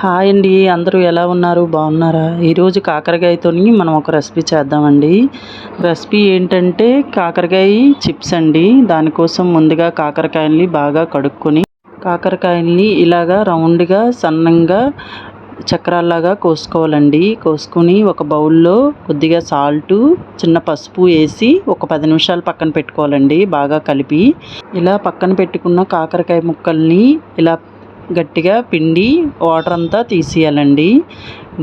Hi అండి అందరూ ఎలా ఉన్నారు? బాగున్నారా? ఈరోజు కాకరకాయతోని మనం ఒక రెసిపీ చేద్దామండి. రెసిపీ ఏంటంటే కాకరకాయ చిప్స్ అండి. దానికోసం ముందుగా కాకరకాయల్ని బాగా కడుక్కొని కాకరకాయల్ని ఇలాగా రౌండ్గా సన్నంగా చక్రాల్లాగా కోసుకోవాలండి. కోసుకొని ఒక బౌల్లో కొద్దిగా సాల్టు చిన్న పసుపు వేసి ఒక పది నిమిషాలు పక్కన పెట్టుకోవాలండి బాగా కలిపి. ఇలా పక్కన పెట్టుకున్న కాకరకాయ ముక్కల్ని ఇలా గట్టిగా పిండి వాటర్ అంతా తీసేయాలండి.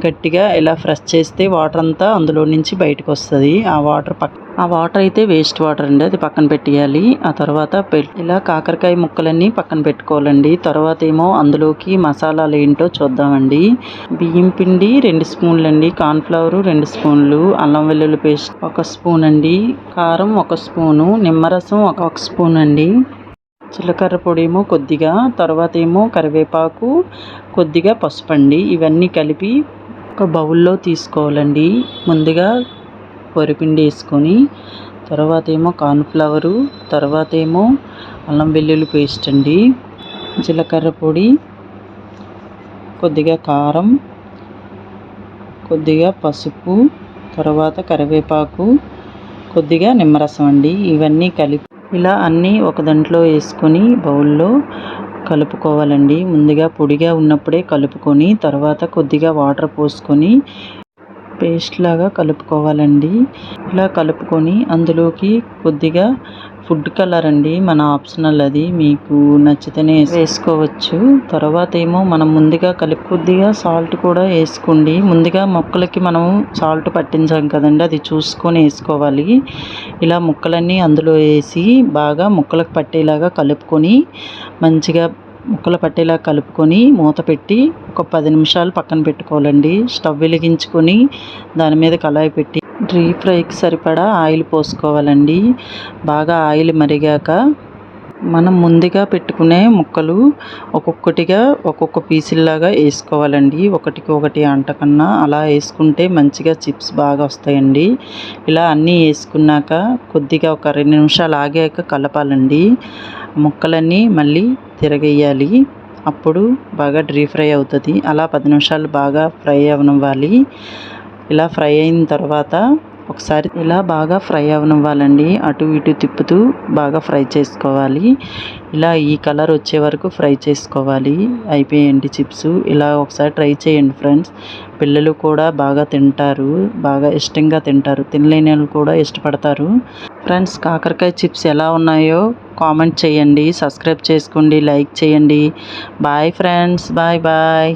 గట్టిగా ఇలా ఫ్రెష్ చేస్తే వాటర్ అంతా అందులో నుంచి బయటకు వస్తుంది. ఆ వాటర్ పక్క ఆ వాటర్ అయితే వేస్ట్ వాటర్ అండి. అది పక్కన పెట్టేయాలి. ఆ తర్వాత ఇలా కాకరకాయ ముక్కలన్నీ పక్కన పెట్టుకోవాలండి. తర్వాత ఏమో అందులోకి మసాలాలు ఏంటో చూద్దామండి. బియ్యం పిండి రెండు స్పూన్లు అండి కార్న్ఫ్లవర్ రెండు స్పూన్లు. అల్లం వెల్లుల్లి పేస్ట్ ఒక స్పూన్ అండి. కారం ఒక స్పూను. నిమ్మరసం ఒక స్పూన్ అండి. జీలకర్ర పొడి ఏమో కొద్దిగా తర్వాత ఏమో కరివేపాకు కొద్దిగా పసుపు అండి ఇవన్నీ కలిపి ఒక బౌల్లో తీసుకోవాలండి. ముందుగా పొరిపిండి వేసుకొని తర్వాత ఏమో కార్న్ఫ్లవరు తర్వాత ఏమో అల్లం వెల్లుల్లి పేస్ట్ అండి. జీలకర్ర పొడి కొద్దిగా కారం కొద్దిగా పసుపు తర్వాత కరివేపాకు కొద్దిగా నిమ్మరసం అండి. ఇవన్నీ కలిపి ఇలా అన్నీ ఒక దాంట్లో వేసుకొని బౌల్లో కలుపుకోవాలండి. ముందుగా పొడిగా ఉన్నప్పుడే కలుపుకొని తర్వాత కొద్దిగా వాటర్ పోసుకొని పేస్ట్ లాగా కలుపుకోవాలండి. ఇలా కలుపుకొని అందులోకి కొద్దిగా ఫుడ్ కలర్ అండి మన ఆప్షనల్ అది. మీకు నచ్చితేనే వేసుకోవచ్చు. తర్వాత ఏమో మనం ముందుగా కలిపి కొద్దిగా సాల్ట్ కూడా వేసుకోండి. ముందుగా మొక్కలకి మనం సాల్ట్ పట్టించాం కదండి. అది చూసుకొని వేసుకోవాలి. ఇలా ముక్కలన్నీ అందులో వేసి బాగా ముక్కలకు పట్టేలాగా కలుపుకొని మంచిగా ముక్కలు పట్టేలా కలుపుకొని మూత పెట్టి ఒక పది నిమిషాలు పక్కన పెట్టుకోవాలండి. స్టవ్ వెలిగించుకొని దాని మీద కళాయి పెట్టి డీప్ ఫ్రైకి సరిపడా ఆయిల్ పోసుకోవాలండి. బాగా ఆయిల్ మరిగాక మనం ముందుగా పెట్టుకునే ముక్కలు ఒక్కొక్కటిగా ఒక్కొక్క పీసుల్లాగా వేసుకోవాలండి. ఒకటికి ఒకటి అంటకన్నా అలా వేసుకుంటే మంచిగా చిప్స్ బాగా వస్తాయండి. ఇలా అన్నీ వేసుకున్నాక కొద్దిగా ఒక రెండు నిమిషాలు ఆగాక కలపాలండి. ముక్కలన్నీ మళ్ళీ తిరగేయాలి. అప్పుడు బాగా డ్రీ ఫ్రై అవుతుంది. అలా పది నిమిషాలు బాగా ఫ్రై అవనివ్వాలి. ఇలా ఫ్రై అయిన తర్వాత ఒకసారి ఇలా బాగా ఫ్రై అవనివ్వాలండి అటు ఇటు తిప్పుతూ బాగా ఫ్రై చేసుకోవాలి. ఇలా ఈ కలర్ వచ్చే వరకు ఫ్రై చేసుకోవాలి. అయిపోయండి చిప్స్. ఇలా ఒకసారి ట్రై చేయండి ఫ్రెండ్స్. పిల్లలు కూడా బాగా తింటారు. బాగా ఇష్టంగా తింటారు. తినలేని వాళ్ళు కూడా ఇష్టపడతారు. ఫ్రెండ్స్ కాకరకాయ చిప్స్ ఎలా ఉన్నాయో కామెంట్ చేయండి. సబ్స్క్రైబ్ చేసుకోండి. లైక్ చేయండి. Bye friends. Bye bye.